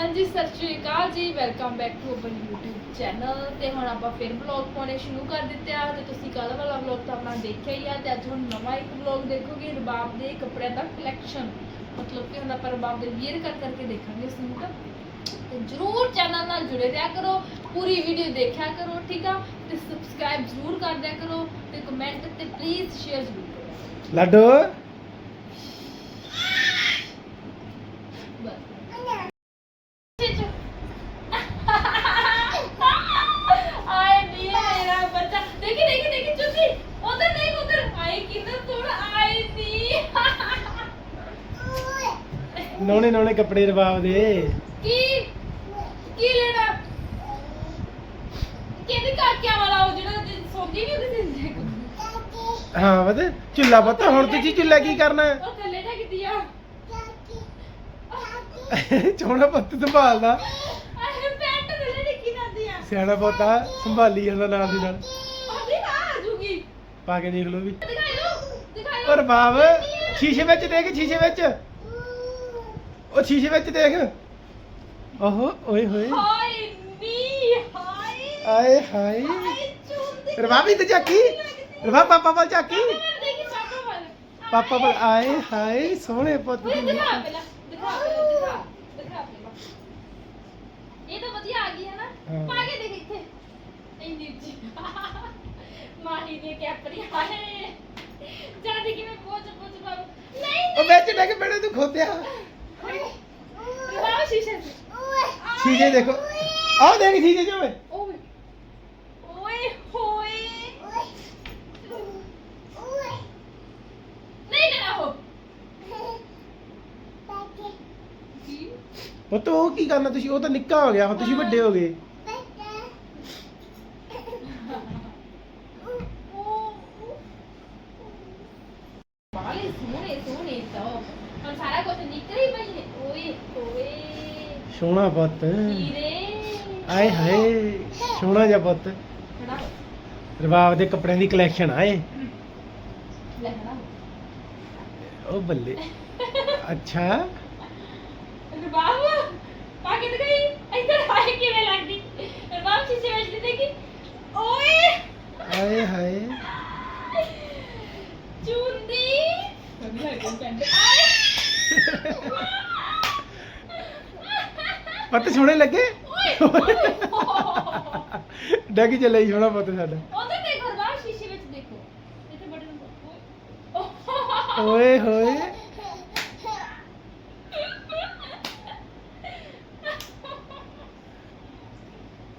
ਹਾਂਜੀ, Sat Sri Akal ji. Welcome back to upon YouTube channel ਤੇ ਹੁਣ ਆਪਾਂ ਫਿਰ ਵਲੌਗ ਪਾਉਣੇ ਸ਼ੁਰੂ ਕਰ ਦਿੱਤੇ ਆ। ਤੇ ਤੁਸੀਂ ਕੱਲ ਵਾਲਾ ਵਲੌਗ ਤਾਂ ਆਪਣਾ ਦੇਖਿਆ ਹੀ ਆ। ਤੇ ਅੱਜ ਹੁਣ ਨਵਾਂ ਇੱਕ ਵਲੌਗ ਦੇਖੋਗੇ, ਰਬਾਬ ਦੇ ਕੱਪੜਿਆਂ ਦਾ ਕਲੈਕਸ਼ਨ ਮਤਲਬ ਕਿ ਹੁਣ ਆਪਾਂ ਰਬਾਬ ਦੇ ਵੀਅਰ ਕਰ ਕਰਕੇ ਦੇਖਾਂਗੇ ਸੂਟ। ਤੇ ਜਰੂਰ ਚੈਨਲ ਨਾਲ ਜੁੜੇ ਰਿਹਾ ਕਰੋ। ਪੂਰੀ ਵੀਡੀਓ ਦੇਖਿਆ ਕਰੋ, ਠੀਕ ਆ? ਤੇ ਸਬਸਕ੍ਰਾਈਬ ਜਰੂਰ ਕਰ ਦਿਆ ਕਰੋ। ਤੇ ਕਮੈਂਟ ਤੇ ਪਲੀਜ਼ ਸ਼ੇਅਰ ਜਰੂਰ ਕਰੋ ਲੱਡੂ ਬਸ ਆਏ ਨੀ ਮੇਰਾ ਬੱਚਾ ਦੇਖੀ ਦੇਖੀ ਦੇਖੀ ਚੁੱਕੀ ਉਧਰ ਦੇਖ ਉਧਰ ਆਏ ਕਿੰਨਾ ਥੋੜਾ ਆਏ ਨੀ ਨੋਣੇ ਨੋਣੇ ਕੱਪੜੇ ਰਵਾਬ ਦੇ ਕੀ? ਕੀ ਲੈਣਾ? ਕਿਹਦੇ ਕਾਕਿਆਂ ਵਾਲਾ ਉਹ ਜਿਹੜਾ ਸੌਂਦੀ ਨਹੀਂ ਉਹਦੇ ਸਿੰਦੇ ਹਾਂ ਵਦ ਚੁੱਲਾ ਪੁੱਤ ਹੁਣ ਤੁਸੀਂ ਚੁੱਲਾ ਕੀ ਕਰਨਾ? ਉਹ ਥੱਲੇ ਜਾ ਕਿੱਦੀ ਆ ਚੋਣਾ ਪੁੱਤ ਸੰਭਾਲਦਾ। ਆਏ ਪੈਂਟ ਥੱਲੇ ਡਿੱਗੀ ਜਾਂਦੀ ਆ। ਸਿਆਣਾ ਪੁੱਤਾ ਸੰਭਾਲੀ ਜਾਂਦਾ ਨਾਲ ਦੀ ਨਾਲ। ਉਹਦੀ ਆ ਜੂਗੀ। ਪਾ ਕੇ ਦੇਖ ਲਓ ਵੀ। ਦਿਖਾਇਓ ਦਿਖਾਇਓ ਔਰ ਰਬਾਬ ਸ਼ੀਸ਼ੇ ਵਿੱਚ ਦੇਖ ਸ਼ੀਸ਼ੇ ਵਿੱਚ। ਉਹ ਸ਼ੀਸ਼ੇ ਵਿੱਚ ਦੇਖ ਓਹੋ ਓਏ ਹੋਏ ਹਾਏ ਨੀ ਹਾਏ ਆਏ ਹਾਏ ਹਾਏ ਚੁੰਦੀ ਰਬਾਬ ਇੱਧਰ ਝਾਕੀ ਰਬਾਬ ਪਾਪਾ ਵੱਲ ਝਾਕੀ ਦੇਖੀ ਪਾਪਾ ਵੱਲ ਪਾਪਾ ਵੱਲ ਆਏ ਹਾਏ ਸੋਹਣੇ ਪੁੱਤ ਓਏ ਦੀ ਦਿਖਾ ਪਹਿਲਾਂ ਦਿਖਾ ਪਹਿਲਾਂ ਦਿਖਾ ਦਿਖਾ ਪਹਿਲਾਂ ਇਹ ਤਾਂ ਵਧੀਆ ਆ ਗਈ ਹੈ ਨਾ ਹਾਂ। ਪਾ ਕੇ ਦੇਖ ਇੱਥੇ ਇੰਨੀ ਉੱਚੀ ਮਾਹੀ ਨੇ ਕੈਪਰੀ ਹਾਏ ਜਾਂਦੀ ਕਿਵੇਂ ਪੋਚ ਪੋਚ ਬਾਬੂ ਨਹੀਂ ਉਹ ਵਿੱਚ ਡਿੱਗ ਪੈਣੇ ਤੂੰ ਖੋਤਿਆ ਬਾਬੂ ਸ਼ੀਸ਼ੇ ਚ ਸ਼ੀਸ਼ੇ ਦੇਖੋ। ਆਹ ਦੇਖ ਸ਼ੀਸ਼ੇ ਚ ਓਏ। ਓਏ। ਓਏ ਹੋਏ। ਨਹੀਂ ਨਾ ਹੋ ਕੀ ਉਹ ਤਾਂ ਉਹ ਕੀ ਕਰਨਾ ਤੁਸੀਂ? ਉਹ ਤਾਂ ਨਿੱਕਾ ਹੋ ਗਿਆ ਹੁਣ ਤੁਸੀਂ ਵੱਡੇ ਹੋ ਗਏ ਬਾਲੇ ਸੋਹਣੇ ਸੋਹਣੇ ਤਾਂ ਹੁਣ ਸਾਰਾ ਕੁਝ ਨਿਕਲ ਹੀ ਪਈ ਨੇ ਓਏ ਓਏ ਸੋਹਣਾ ਪੁੱਤ। ਆਏ ਹਾਏ ਸੋਹਣਾ ਜਿਹਾ ਪੁੱਤ। ਰਬਾਬ ਦੇ ਕੱਪੜਿਆਂ ਦੀ ਕਲੈਕਸ਼ਨ ਆਏ। ਉਹ ਬੱਲੇ। ਅੱਛਾ। ਰਬਾਬ ਪਾ ਕੇ ਦਿਖਾਈ ਇੱਧਰ ਆਏ ਕਿਵੇਂ ਲੱਗਦੀ ਰਬਾਬ ਸ਼ੀਸ਼ੇ ਵਿੱਚ ਦੇਖੀ ਓਏ ਆਏ। ਹਾਏ ਚੁੰਦੀ ਪੈਂਟ ਪੁੱਤ ਸੋਹਣੇ ਲੱਗੇ? ਓਏ ਓਏ। ਡੱਗ ਚੱਲੇ ਸੋਹਣਾ ਪੁੱਤ ਸਾਡਾ। ਉਧਰ ਦੇਖੋ ਰਬਾਬ ਸ਼ੀਸ਼ੇ ਵਿੱਚ ਦੇਖੋ। ਇੱਥੇ ਬਟਨ ਓਏ। ਓਏ ਹੋਏ।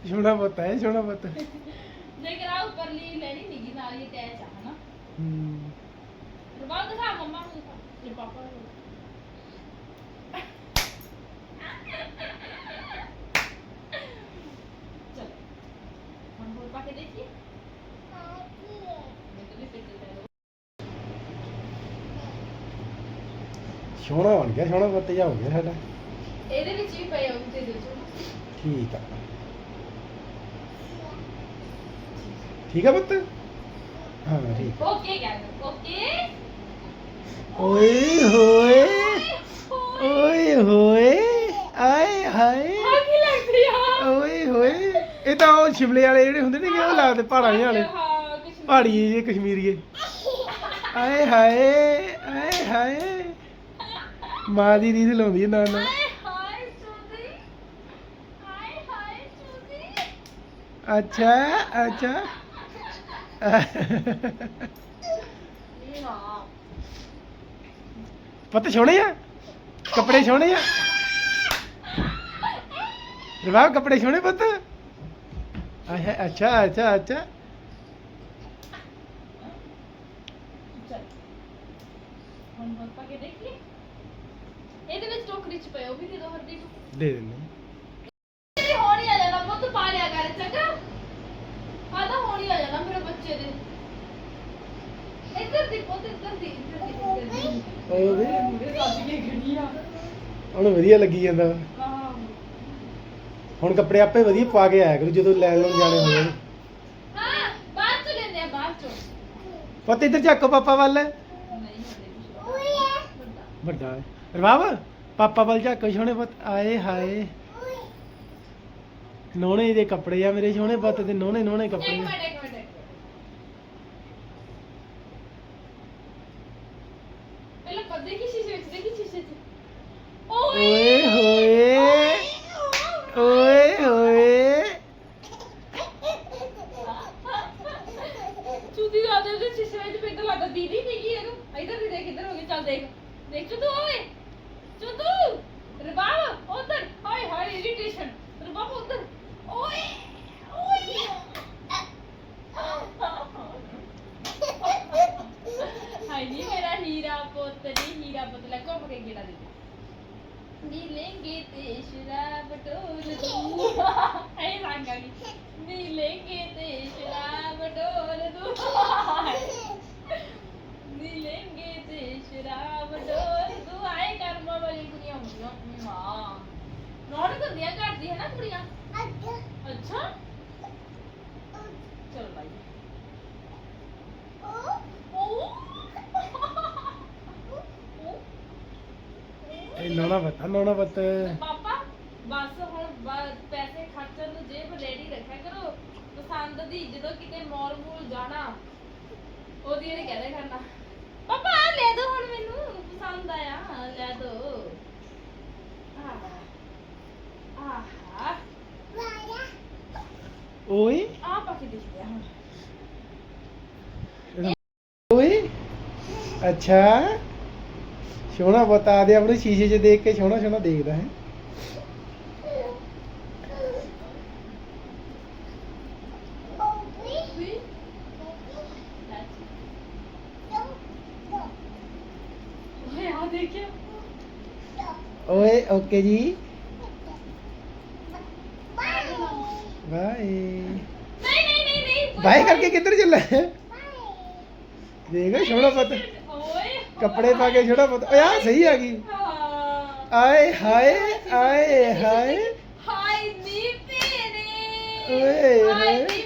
ਸੋਹਣਾ ਪੁੱਤ ਹੈ ਸੋਹਣਾ ਪੁੱਤ। ਦੇਖ ਰਾ ਉੱਪਰ ਲਈ ਲੈਣੀ ਨਿੱਗੀ ਨਾਲ ਹੀ ਅਟੈਚ ਆ ਹਨਾ? ਹਮ, ਰਬਾਬ ਦਿਖਾ ਮੰਮਾ ਨੂੰ ਦਿਖਾ। ਤੇ ਪਾਪਾ ਨੂੰ ਚਲ ਕਰ ਲਓ ਸੋਹਣਾ ਬਣ ਗਿਆ ਸੋਹਣਾ ਪੁੱਤ ਜਾ ਹੋ ਗਿਆ ਸਾਡਾ। ਇਹਦੇ ਵਿੱਚ ਵੀ ਪਏ ਹੋਊ ਤੇ ਦੇਖੋ ਠੀਕ ਆ। ਠੀਕ ਆ ਪੁੱਤ? ਹਾਂ ਠੀਕ। ਓਕੇ ਕਰ ਓਕੇ। ਓਏ ਹੋਏ ਓਏ ਹੋਏ ਆਏ ਹਾਏ। ਕੀ ਲੱਗਦੀ ਆ। ਓਏ ਹੋਏ। ਇਹ ਤਾਂ ਉਹ ਸ਼ਿਮਲੇ ਵਾਲੇ ਜਿਹੜੇ ਹੁੰਦੇ ਨੇ ਕਿ ਉਹ ਲਾਦੇ ਪਹਾੜਾਂ ਜਿਹੇ ਵਾਲੇ। ਹਾਂ ਕੁਛ ਨੀ। ਪਹਾੜੀ ਜੇ ਕਸ਼ਮੀਰੀਏ। ਆਏ ਹਾਏ ਆਏ ਹਾਏ। ਮਾਂ ਦੀ ਰੀਸ ਲਾਉਂਦੀ ਹੈ ਹਾਏ ਹਾਏ ਹਾਏ ਹਾਏ ਚੁੰਦੀ ਅੱਛਾ ਅੱਛਾ। ਇਹ ਹਾਂ ਪੁੱਤ ਸੋਹਣੇ ਆ? ਕੱਪੜੇ ਸੋਹਣੇ ਆ? ਰਵਾਬ ਕੱਪੜੇ ਸੋਹਣੇ ਪੁੱਤ? ਅੱਛਾ ਅੱਛਾ ਚਲ। ਹੁਣ ਹੋਰ ਪਾ ਕੇ ਦੇਖੀਏ? ਇਹਦੇ ਵਿੱਚ ਟੋਕਰੀ ਚ ਪਏ ਉਹ ਵੀ ਦੇ ਦੋ ਹਰਦੀ ਨੂੰ ਦੇ ਦਿੰਦੇ ਇਹ ਹੋਣੀ ਆ ਜਾਣਾ ਪੁੱਤ ਪਾ ਲਿਆ ਕਰ ਚੰਗਾ। ਆ ਤਾਂ ਹੋਣੀ ਆ ਜਾਣਾ ਮੇਰੇ ਬੱਚੇ ਦੇ। ਇੱਧਰ ਦੀ ਪੁੱਤ ਇੱਧਰ ਦੀ ਇੱਧਰ ਦੀ ਇੱਧਰ ਦੀ। ਉਹ ਵੀ ਮੂਰੇ ਸੱਜ ਕੇ ਖੜੀ ਆ ਉਹਨੂੰ ਵਧੀਆ ਲੱਗੀ ਜਾਂਦਾ। ਵਾ। ਹਾਂ ਹੁਣ ਕੱਪੜੇ ਆਪੇ ਵਧੀਆ ਪਾ ਕੇ ਆਇਆ ਕਰੂ ਜਦੋਂ ਲੈਣ ਲੈਣ ਜਾਣੇ ਹੋਏ। ਹਾਂ ਬਾਅਦ ਚ ਲੈਂਦੇ ਆ ਬਾਅਦ ਚ। ਪੁੱਤ ਇੱਧਰ ਝਾਕੋ ਪਾਪਾ ਵੱਲ। ਨਹੀਂ ਹੁੰਦੇ ਕੁਛ ਵੱਡਾ। ਵੱਡਾ ਹੈ। ਰਵਾਬ ਪਾਪਾ ਵੱਲ ਝਾਕੋ ਸੋਹਣੇ ਪੁੱਤ ਆਏ ਹਾਏ। ਨੋਣੇ ਦੇ ਕੱਪੜੇ ਆ ਮੇਰੇ ਸੋਹਣੇ ਪੁੱਤ ਦੇ ਨੋਣੇ ਨੋਣੇ ਇੱਕ ਕੱਪੜੇ ਆ। ਇੱਕ ਮਿੰਟ ਇੱਕ ਮਿੰਟ। ਪਹਿਲਾਂ ਪੱਦੇ ਕੀ ਸ਼ੀਸ਼ੇ ਵਿੱਚ ਦੇਖੀ ਸ਼ੀਸ਼ੇ 'ਚ ਓਏ ਹੋਏ ਓਏ ਹੋਏ ਚੂਦੀ ਦਾ ਦੇ ਸ਼ੀਸ਼ੇ ਵਿੱਚ ਪਿੰਡ ਲੱਗਦਾ, ਦੀਦੀ ਨਹੀਂ ਕੀ ਇਹਨੂੰ। ਇਧਰ ਵੀ ਦੇਖ, ਇਧਰ ਹੋ ਕੇ ਚੱਲ ਦੇਖ। ਦੇਖ ਚੁੱਦੂ ਓਏ। ਚੁੱਦੂ ਰਬਾਬ, ਉਧਰ। ਹਾਏ ਹਾਏ ਇਰੀਟੇਸ਼ਨ ਰਬਾਬ, ਉਧਰ। ਓਏ ਓਏ। ਹਾਏ ਨੀ, ਮੇਰਾ ਹੀਰਾ ਪੁੱਤ ਨੀ, ਹੀਰਾ ਪੁੱਤ ਲੈ, ਘੁੰਮ मिलेंगे ते शराब डोर दुआ हे मिलेंगे ते शराब डोर मिलेंगे ते शराब डोर दुआ हे कर्म वाली दुनिया में। माँ। नॉन कर दिया कर है ना कुड़ियाँ? ਪੁੱਤ ਨੋਣਾ ਪੁੱਤ ਪਾਪਾ ਬਸ ਹੁਣ ਬ- ਪੈਸੇ ਖਰਚਣ ਨੂੰ ਜੇਬ ਰੈਡੀ ਰੱਖਿਆ ਕਰੋ। ਪਸੰਦ ਦੀ ਜਦੋਂ ਕਿਤੇ ਮੌਲ ਮੂਲ ਜਾਣਾ ਉਹਦੀ ਇਹਨੇ ਕਹਦੇ ਕਰਨਾ। ਪਾਪਾ ਆਹ ਲੈ ਦੋ ਹੁਣ ਮੈਨੂੰ ਪਸੰਦ ਆਇਆ ਲੈ ਦੋ। ਆਹ ਆਹ। ਓਏ। ਆਹ ਪਾ ਕੇ ਦੇਖ ਲਿਆ ਹੁਣ। ਓਏ। ਅੱਛਾ। ਸੋਹਣਾ ਪੁੱਤ ਆਦੇ ਆਪਣੇ ਸ਼ੀਸ਼ੇ 'ਚ ਦੇਖ ਕੇ ਸੋਹਣਾ ਸੋਹਣਾ ਦੇਖਦਾ ਹੈ ਵੀ ਓਏ ਆ ਦੇਖਿਓ ਓਏ ਓਕੇ ਜੀ ਬਾਏ ਨਹੀਂ ਨਹੀਂ ਨਹੀਂ ਨਹੀਂ ਬਾਏ ਕਰਕੇ ਕੱਪੜੇ ਪਾ ਕੇ ਛੋੜਾ ਪੁੱਤ ਓਏ ਆ ਸਹੀ ਆ ਗਈ। ਆਏ ਹਾਏ ਆਏ ਹਾਏ। ਹਾਈ ਨੀ ਪੀਰੇ ਓਏ, ਹਾਏ। ਨੀ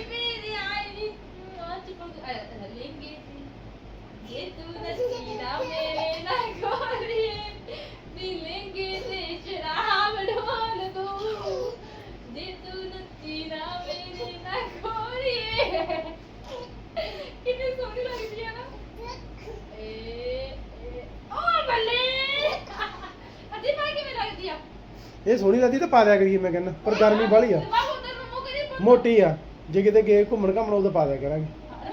ਇਹ ਸੋਹਣੀ ਲੱਗਦੀ ਤਾਂ ਪਾ ਦਿਆ ਕਰੀਏ ਮੈਂ ਕਹਿੰਦਾ ਪਰ ਗਰਮੀ ਬਾਹਲੀ ਆ। ਬਾਬੂ ਉਧਰ ਨੂੰ ਮੂੰਹ ਕਰੀ ਪੁੱਤ। ਮੋਟੀ ਆ ਜੇ ਕਿਤੇ ਗਏ ਘੁੰਮਣ ਘਾਮਣ ਉਦੋਂ ਪਾ ਦਿਆ ਕਰਾਂਗੇ।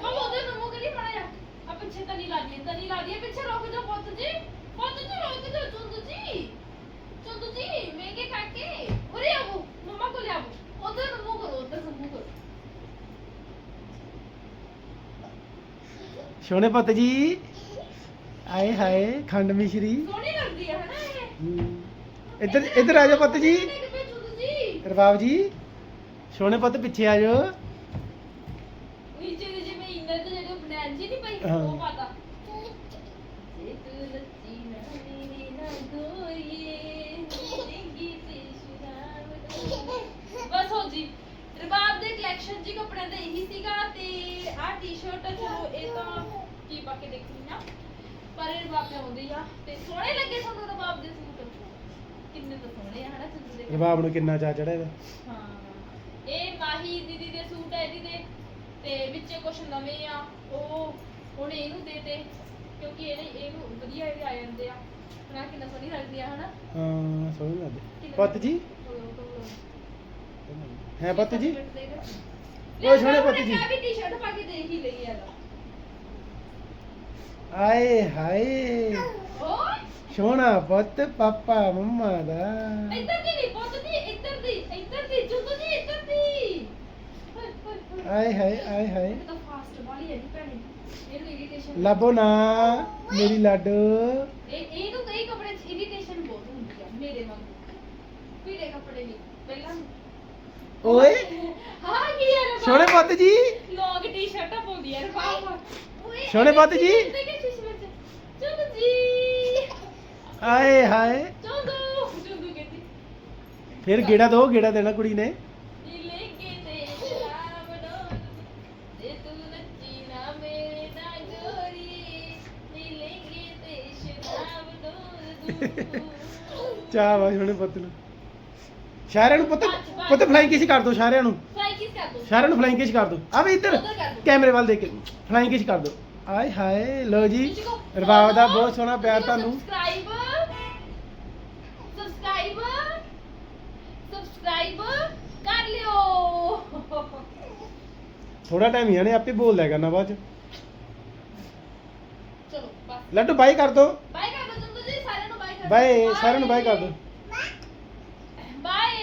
ਬਾਬੂ ਉਧਰ ਨੂੰ ਮੂੰਹ ਕਰੀ ਮਾੜਾ ਜਿਹਾ। ਆ ਪਿੱਛੇ ਤਨੀ ਲਾ ਦੀ ਤਨੀ ਲਾ ਦੀ ਪਿੱਛੇ ਰੁਕ ਜਾ ਪੁੱਤ ਜੀ। ਪੁੱਤ ਜੀ ਰੁਕ ਜਾ ਚੁੰਦੂ ਜੀ। ਚੁੰਦੂ ਜੀ ਮਹਿੰਗੇ ਕਾਕੇ। ਉਰੇ ਆਵੋ ਮਮਾ ਕੋਲ ਆਵੋ। ਉਧਰ ਨੂੰ ਮੂੰਹ ਕਰੋ ਉਧਰ ਨੂੰ ਮੂੰਹ ਕਰੋ। ਸੋਹਣੇ ਪੁੱਤ ਜੀ। ਆਏ ਹਾਏ ਖੰਡ ਮਿਸ਼ਰੀ। ਸੋਹਣੀ ਇੱਧਰ ਇੱਧਰ ਆ ਜਾਓ ਪੁੱਤ ਜੀ। ਦੇਖ ਰਬਾਬ ਜੀ? ਸੋਹਣੇ ਪੁੱਤ ਪਿੱਛੇ ਆ ਜਾਓ। ਨੀਚੇ ਦੇ ਜਿਵੇਂ ਇੰਦਰ ਤੇ ਜਿਹੜੇ ਬਨੈਣ ਜੀ ਨਹੀਂ ਪਈ ਹਾਂ। ਉਹ ਪਾਤਾ। ਜੇ ਤੂੰ ਲੱਤੀ ਨਾ ਮੇਰੀ ਨਾ ਗੋਰੀਏ ਮਿਲੇਂਗੀ ਤੇ ਸ਼ਰਾਬ ਬਸ ਹੋ ਜੀ। ਰਬਾਬ ਦੇ ਕਲੈਕਸ਼ਨ ਜੀ ਕੱਪੜਿਆਂ ਦਾ ਇਹੀ ਸੀਗਾ ਤੇ ਆਹ ਟੀ-ਸ਼ਰਟ ਚਲੋ ਇਹ ਤਾਂ ਕੀ ਪਾ ਕੇ ਦੇਖਣੀ ਨਾ ਪਰ ਇਹ ਰਬਾਬ ਤੇ ਆਉਂਦੀ ਆ। ਤੇ ਸੋਹਣੇ ਲੱਗੇ ਤੁਹਾਨੂੰ ਰਬਾਬ ਦੇ ਸੂਟ। ਕਿੰਨੇ ਤਾਂ ਸੋਹਣੇ ਆ ਹਨਾ ਚੰਦੂ ਦੇ ਰਬਾਬ ਨੂੰ ਕਿੰਨਾ ਚਾ ਚੜਿਆ ਇਹਦਾ? ਹਾਂ ਇਹ ਮਾਹੀ ਦੀਦੀ ਦੇ ਸੂਟ ਹੈ ਇਹਦੀ ਦੇ ਤੇ ਵਿੱਚੇ ਕੁਝ ਨਵੇਂ ਆ ਉਹ ਉਹਨੇ ਇਹਨੂੰ ਦੇ ਤੇ ਕਿਉਂਕਿ ਇਹਨੇ ਇਹਨੂੰ ਵਧੀਆ ਇਹ ਆ ਜਾਂਦੇ ਆ। ਹਨਾ ਕਿੰਨਾ ਸੋਹਣੀ ਲੱਗਦੀ ਆ ਹਨਾ? ਹਾਂ ਸੋਹਣੀ ਲੱਗਦੀ। ਪੁੱਤ ਜੀ? ਹੈ ਪੁੱਤ ਜੀ? ਉਹ ਸੋਹਣੇ ਪੁੱਤ ਜੀ। ਮੈਂ ਵੀ ਟੀ-ਸ਼ਰਟ ਪਾ ਕੇ ਦੇਖ ਹੀ ਲਈ ਆ। ਆਏ ਹਾਏ। ਸੋਹਣਾ ਪੁੱਤ ਪਾਪਾ ਮੰਮਾ ਦਾ। ਇੱਧਰ ਦੀ ਨਹੀਂ ਪੁੱਤ ਦੀ ਇੱਧਰ ਦੀ ਇੱਧਰ ਦੀ ਜੁੱਤੂ ਜੀ ਇੱਧਰ ਦੀ। ਹਾਏ, ਹਾਏ, ਹਾਏ। ਆਏ ਹਾਏ ਆਏ ਹਾਏ। ਇਹ ਤਾਂ ਫਾਸਟ ਵਾਲੀ ਹੈ ਨਹੀਂ ਭੈਣੇ ਇਹਨੂੰ ਇਰੀਟੇਸ਼ਨ ਲੱਭੋ ਨਾ ਮੇਰੀ ਲਾਡੋ। ਇਹ ਇਹਨੂੰ ਕਈ ਕੱਪੜੇ ਚ ਇਰੀਟੇਸ਼ਨ ਬਹੁਤ ਹੁੰਦੀ ਆ ਮੇਰੇ ਵਾਂਗੂ। ਪੀੜੇ ਕੱਪੜੇ ਨਹੀਂ ਪਹਿਲਾਂ। ਓਏ। ਹਾਂ ਕੀ ਹੈ ਸੋਹਣੇ ਪੁੱਤ ਜੀ। ਲੌਂਗ ਟੀ-ਸ਼ਰਟਾਂ ਪਾਉਂਦੀ ਹੈ ਰਫਾਫਾ ਓਏ ਸੋਹਣੇ ਪੁੱਤ ਜੀ। ਚੁੰਦੂ ਜੀ। ਆਏ ਹਾਏ। ਚੁੰਦੂ ਚੁੰਦੂ ਕਹਿੰਦੀ। ਫਿਰ ਗੇੜਾ ਦੋ ਗੇੜਾ ਦੇਣਾ ਕੁੜੀ ਨੇ। ਮਿਲेंगे ਤੇ ਸ਼ਰਾਬ ਡੋਲ ਤੇ ਤੂੰ ਨੱਚੀ ਨਾ ਮੇਰੇ ਨਾਲ ਗੋਰੀ ਮਿਲेंगे ਤੇ ਸ਼ਰਾਬ ਡੋਲ ਦੂ। ਚਾਹ ਵਾ ਸੋਹਣੇ ਪੁੱਤ ਨੂੰ। ਸਾਰਿਆਂ ਨੂੰ ਪੁੱਤ ਪੁੱਤ ਫਲਾਈਂਗ ਕਿਸ ਕਰ ਦੋ ਸਾਰਿਆਂ ਨੂੰ? ਫਰਾਈ ਕਿਸ ਕਰ ਦੋ? ਸਾਰਿਆਂ ਨੂੰ ਫਲਾਈਂਗ ਕਿਸ ਕਰ ਦੋ? ਆ ਵੀ ਇੱਧਰ ਉੱਧਰ ਕਰ ਦਿਓ। ਕੈਮਰੇ ਵੱਲ ਦੇਖ ਕੇ। ਫਲਾਈਂਗ ਕਿਸ ਕਰ ਦੋ? ਆਏ ਹਾਏ ਲੋ ਜੀ ਰਬਾਬ ਦਾ ਬਹੁਤ ਸੋਹਣਾ ਪਿਆਰ ਤੁਹਾਨੂੰ। ਸਬਸਕ੍ਰਾਈਬ ਸਬਸਕ੍ਰਾਈਬ ਕਰ ਲਿਓ। ਥੋੜਾ ਟਾਈਮ ਹੀ ਆ ਨੇ ਆਪੇ ਬੋਲ ਲਿਆ ਕਰਨਾ ਬਾਅਦ ਚ। ਚਲੋ ਬਸ। ਲੱਡੂ ਬਾਈ ਕਰ ਦੋ। ਬਾਏ ਕਰ ਦੋ ਤੁਮ ਜੀ ਸਾਰਿਆਂ ਨੂੰ ਬਾਏ ਕਰ ਬਾਏ ਸਾਰਿਆਂ ਨੂੰ ਬਾਈ ਕਰ ਦੋ। ਬਾਏ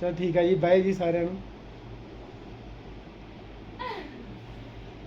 ਚਲ ਠੀਕ ਹੈ ਜੀ ਬਾਏ ਜੀ ਸਾਰਿਆਂ ਨੂੰ।